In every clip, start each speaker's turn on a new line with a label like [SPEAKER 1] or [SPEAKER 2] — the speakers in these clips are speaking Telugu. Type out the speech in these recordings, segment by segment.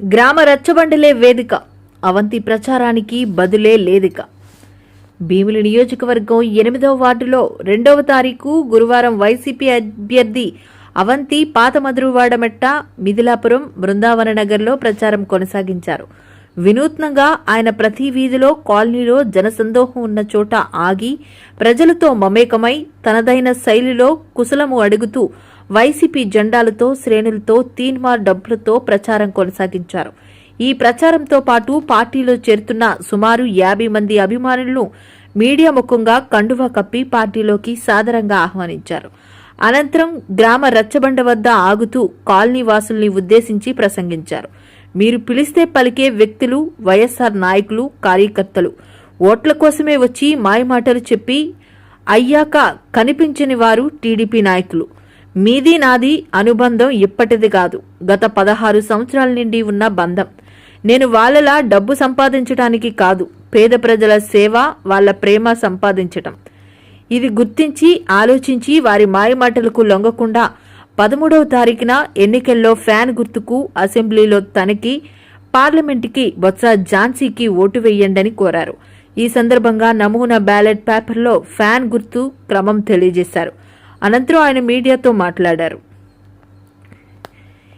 [SPEAKER 1] గ్రామ రచ్చబండలే వేదిక అవంతి ప్రచారానికి బదులే లేదిక. భీమిలి నియోజకవర్గం ఎనిమిదవ వార్డులో రెండవ తారీఖు గురువారం వైసీపీ అభ్యర్థి అవంతి పాత మధురవాడమెట్ట మిథిలాపురం బృందావన నగర్లో ప్రచారం కొనసాగించారు. వినూత్నంగా ఆయన ప్రతి వీధిలో కాలనీలో జనసందోహం ఉన్న చోట ఆగి ప్రజలతో మమేకమై తనదైన శైలిలో కుశలము అడుగుతూ వైసీపీ జెండాలతో శ్రేణులతో తీన్మార్ డబ్బులతో ప్రచారం కొనసాగించారు. ఈ ప్రచారంతో పాటు పార్టీలో చేరుతున్న సుమారు యాభై మంది అభిమానులను మీడియా ముఖంగా కండువా కప్పి పార్టీలోకి సాదరంగా ఆహ్వానించారు. అనంతరం గ్రామ రచ్చబండ వద్ద ఆగుతూ కాలనీ వాసుల్ని ఉద్దేశించి ప్రసంగించారు. మీరు పిలిస్తే పలికే వ్యక్తులు వైఎస్ఆర్ నాయకులు కార్యకర్తలు. ఓట్ల కోసమే వచ్చి మాయమాటలు చెప్పి అయ్యాక కనిపించని వారు టీడీపీ నాయకులు. మీది నాది అనుబంధం ఇప్పటిది కాదు. గత పదహారు సంవత్సరాల నుండి ఉన్న బంధం. నేను వాళ్ళలా డబ్బు సంపాదించడానికి కాదు. పేద ప్రజల సేవ వాళ్ళ ప్రేమ సంపాదించటం. ఇది గుర్తించి ఆలోచించి వారి మాయమాటలకు లొంగకుండా పదమూడవ తారీఖున ఎన్నికల్లో ఫ్యాన్ గుర్తుకు అసెంబ్లీలో తనకి పార్లమెంటుకి బొత్స ఝాన్సీకి ఓటు వేయండని కోరారు. ఈ సందర్భంగా నమూనా బ్యాలెట్ పేపర్లో ఫ్యాన్ గుర్తు క్రమం తెలియజేశారు. అనంతరం ఆయన మీడియాతో మాట్లాడారు.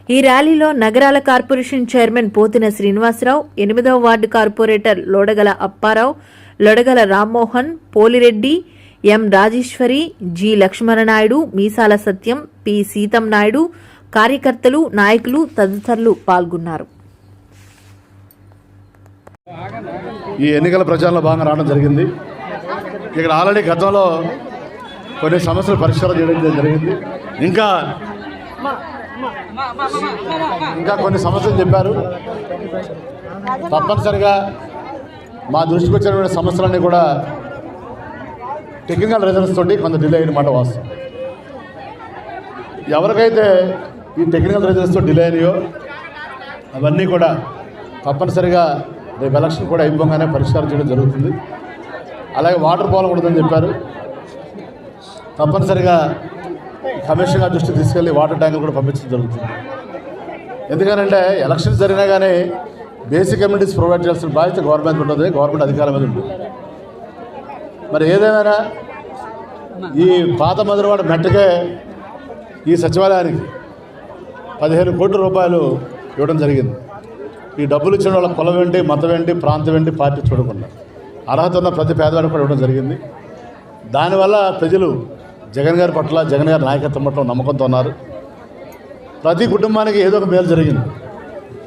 [SPEAKER 1] ఈ ర్యాలీలో నగరాల కార్పొరేషన్ చైర్మన్ పోతిన శ్రీనివాసరావు ఎనిమిదవ ward corporator Lodagala Apparao Lodagala Rammohan Polireddy M Rajeshwari G Lakshmananaidu Meesala Satyam P Seetham Naidu కార్యకర్తలు నాయకులు తదితరులు పాల్గొన్నారు.
[SPEAKER 2] ఈ ఎన్నికల ప్రచారంలో భాగంగా రావడం జరిగింది. ఇక్కడ ఆల్రెడీ గతంలో కొన్ని సమస్యలు పరిష్కారం చేయడం జరిగింది. ఇంకా ఇంకా కొన్ని సమస్యలు చెప్పారు. తప్పనిసరిగా మా దృష్టికి వచ్చినటువంటి సమస్యలన్నీ కూడా టెక్నికల్ రీజన్స్ తోటి కొంత డిలే అయిన మాట వాస్తవం. ఎవరికైతే ఈ టెక్నికల్ రీజన్స్తో డిలే అయినాయో అవన్నీ కూడా తప్పనిసరిగా రేపు ఎలక్షన్ కూడా అయిపోగానే పరిష్కారం చేయడం జరుగుతుంది. అలాగే వాటర్ పోలం ఉంటుందని చెప్పారు. తప్పనిసరిగా కమిషన్ గారి దృష్టికి తీసుకెళ్ళి వాటర్ ట్యాంకులు కూడా పంపించడం జరుగుతుంది. ఎందుకనంటే ఎలక్షన్స్ జరిగినా కానీ బేసిక్ కమ్యూనిటీస్ ప్రొవైడ్ చేయాల్సిన బాధ్యత గవర్నమెంట్ ఉంటుంది. గవర్నమెంట్ అధికారం మీద ఉంటుంది మరి ఏదేమైనా ఈ పాత మధురవాడ మెట్టకే ఈ సచివాలయానికి పదిహేను కోట్ల రూపాయలు ఇవ్వడం జరిగింది. ఈ డబ్బులు ఇచ్చిన వాళ్ళ కులం ఏంటి మతం ఏంటి ప్రాంతం ఏంటి పార్టీ చూడకుండా. అర్హత ఉన్న ప్రతి పేదవాడికి కూడా ఇవ్వడం జరిగింది. దానివల్ల ప్రజలు జగన్ గారి పట్ల జగన్ గారి నాయకత్వం పట్ల నమ్మకంతో ఉన్నారు. ప్రతి కుటుంబానికి ఏదో ఒక మేలు జరిగింది.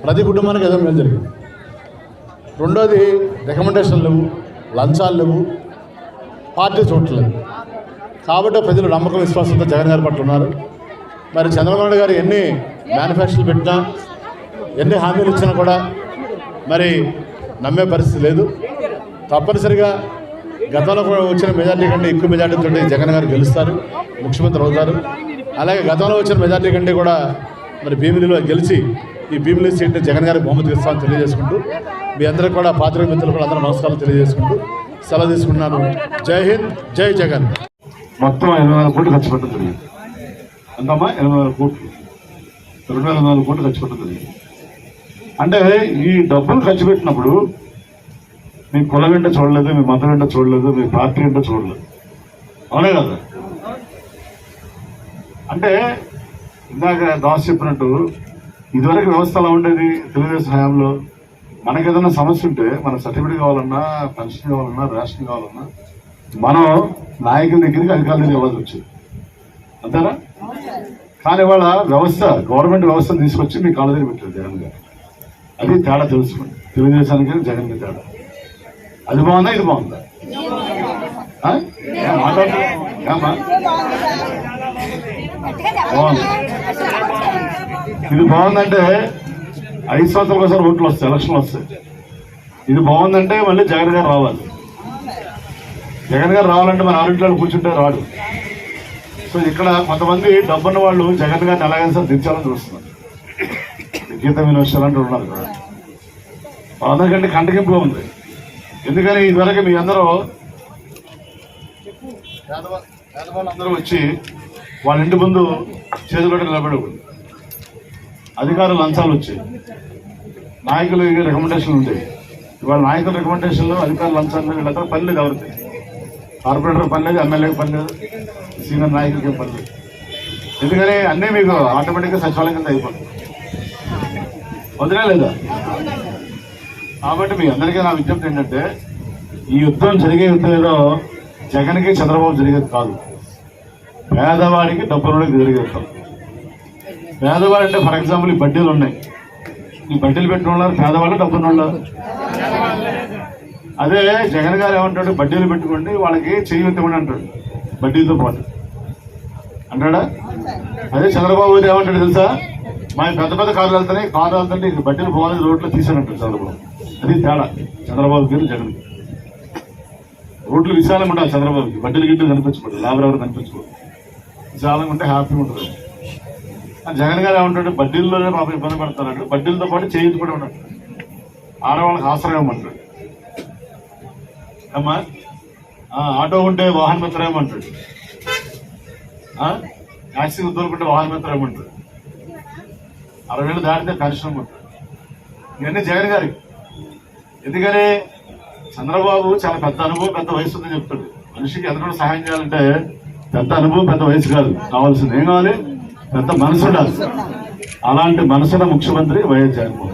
[SPEAKER 2] ప్రతి కుటుంబానికి ఏదో ఒక మేలు జరిగింది. రెండోది రికమెండేషన్ లేవు లంచాలు లేవు. పార్టీ చూడట్లేదు కాబట్టి ప్రజలు నమ్మకం విశ్వాసంతో జగన్ గారి పట్ల ఉన్నారు. మరి చంద్రబాబు గారు ఎన్ని మేనిఫెస్టోలు పెట్టినా ఎన్ని హామీలు ఇచ్చినా కూడా మరి నమ్మే పరిస్థితి లేదు. తప్పనిసరిగా గతంలో కూడా వచ్చిన మెజార్టీ కంటే ఎక్కువ మెజార్టీతో జగన్ గారు గెలుస్తారు ముఖ్యమంత్రి అవుతారు. అలాగే గతంలో వచ్చిన మెజార్టీ కంటే కూడా మరి భీమిలిలో గెలిచి ఈ భీమిలి సీట్ని జగన్ గారికి బహుమతి ఇస్తామని తెలియజేసుకుంటూ మీ అందరికీ కూడా పాత్రిక మిత్రులు కూడా అందరూ నమస్కారాలు తెలియజేసుకుంటూ సెలవు తీసుకున్నాను. జై హింద్ జై జగన్.
[SPEAKER 3] మొత్తం ఎనభై నాలుగు కోట్లు ఖర్చు పెట్టడం జరిగింది ఎంతమ్మా? ఎనభై నాలుగు కోట్లు. రెండు వేల నాలుగు కోట్లు ఖర్చు పెట్టడం జరిగింది అంటే ఈ డబ్బులు ఖర్చు పెట్టినప్పుడు మీ కులం వెంట చూడలేదు మీ మతం వెంట చూడలేదు మీ పార్టీ ఏంటో చూడలేదు. అవునే కదా? అంటే ఇందాక దాస్ చెప్పినట్టు ఇదివరకు వ్యవస్థ ఎలా ఉండేది? తెలుగుదేశం హయాంలో మనకి ఏదైనా సమస్య ఉంటే మన సర్టిఫికేట్ కావాలన్నా పెన్షన్ కావాలన్నా రేషన్ కావాలన్నా మనం నాయకుల దగ్గరికి అధికారుల దగ్గరికి వెళ్ళాల్సి వచ్చింది. అంతేనా? కానీ ఇవాళ వ్యవస్థ గవర్నమెంట్ వ్యవస్థను తీసుకొచ్చి మీ కాళ్ళ దగ్గర పెట్టారు జగన్ గారు. అది తేడా తెలుసుకోండి తెలుగుదేశానికి జగన్ తేడా. అది బాగుందా? ఇది బాగుందా? మాట్లాడుతున్నా బాగుంది? ఇది బాగుందంటే ఐదు సంవత్సరాలకు ఒకసారి ఓట్లు వస్తాయి ఎలక్షన్లు వస్తాయి. ఇది బాగుందంటే మళ్ళీ జగన్ గారు రావాలి. జగన్ గారు రావాలంటే మన ఆరోగ్యాలు కూర్చుంటే రాడు. సో ఇక్కడ కొంతమంది డబ్బున్న వాళ్ళు జగన్ గారిని ఎలాగైనా సరే దించాలని చూస్తున్నారు. గీత వినోషాలు అంటూ ఉన్నారు కదా. వాళ్ళందరికంటే కంటకింపుగా ఉంది. ఎందుకని ఇదివరకు మీ అందరూ పేదవాళ్ళందరూ వచ్చి వాళ్ళ ఇంటి ముందు చేతులు నిలబడి అధికార లంచాలు వచ్చాయి. నాయకులు రికమెండేషన్లు ఉంటాయి. ఇవాళ నాయకుల రికమెండేషన్లు అధికారులు లంచాలు వీళ్ళందరూ పని లేదు ఎవరికి కార్పొరేటర్ పని లేదు ఎమ్మెల్యేకి పని లేదు సీనియర్ నాయకులకి పని లేదు. ఎందుకని? అన్నీ మీకు ఆటోమేటిక్గా సచివాలయం కింద అయిపోతుంది వదిలే లేదా? కాబట్టి మీ అందరికీ నా విజ్ఞప్తి ఏంటంటే ఈ యుద్ధం జరిగే యుద్ధం ఏదో జగన్కి చంద్రబాబు జరిగేది కాదు. పేదవాడికి డబ్బు జరిగే యుద్ధం పేదవాడు అంటే ఫర్ ఎగ్జాంపుల్ ఈ బడ్డీలు ఉన్నాయి. ఈ బడ్డీలు పెట్టిన వాళ్ళు పేదవాళ్ళు డబ్బున్న వాళ్ళు అదే జగన్ గారు ఏమంటాడు బడ్డీలు పెట్టుకోండి వాళ్ళకి చెయ్యి అంటాడు బడ్డీలతో పాటు. అంటాడా? అదే చంద్రబాబు గారు ఏమంటాడు తెలుసా? మా పెద్ద పెద్ద కార్లు వెళ్తున్నాయి కార్లు వెళ్తుంటే ఇంక బడ్డీలు పోవాలి రోడ్లు తీసానంటాడు చంద్రబాబు. అది తేడా చంద్రబాబు గారు జగన్ రోడ్లు విశాలంగా ఉండాలి చంద్రబాబుకి. బడ్డీలు గిడ్డలు కనిపించకూడదు లాభం కనిపించకూడదు. విశాలంగా ఉంటే హ్యాపీగా ఉంటుంది. జగన్ గారు ఏమంటాడు? బడ్డీల్లోనే పాపం ఇబ్బంది పడతాడు బడ్డీలతో పాటు చేయించి కూడా ఉండదు. ఆడవాళ్ళకి ఆశ్రయం ఇవ్వమంటాడు అమ్మా? ఆటో ఉంటే వాహన మిత్రం ఏమంటాడు ఆ? ట్యాక్సీ దొరుకుంటే వాహన మిత్రం ఏమంటాడు అరవై వేలు దాటితే పెన్షన్ ఇవ్వమంటాడు ఇవన్నీ జగన్ గారికి ఎందుకని? చంద్రబాబు చాలా పెద్ద అనుభవం పెద్ద వయసు ఉందని చెప్తాడు. మనిషికి ఎంత సహాయం చేయాలంటే పెద్ద అనుభవం పెద్ద వయసు కాదు. కావాల్సింది ఏం కావాలి? పెద్ద మనసు అలాంటి మనసున ముఖ్యమంత్రి వైఎస్ జగన్మోహన్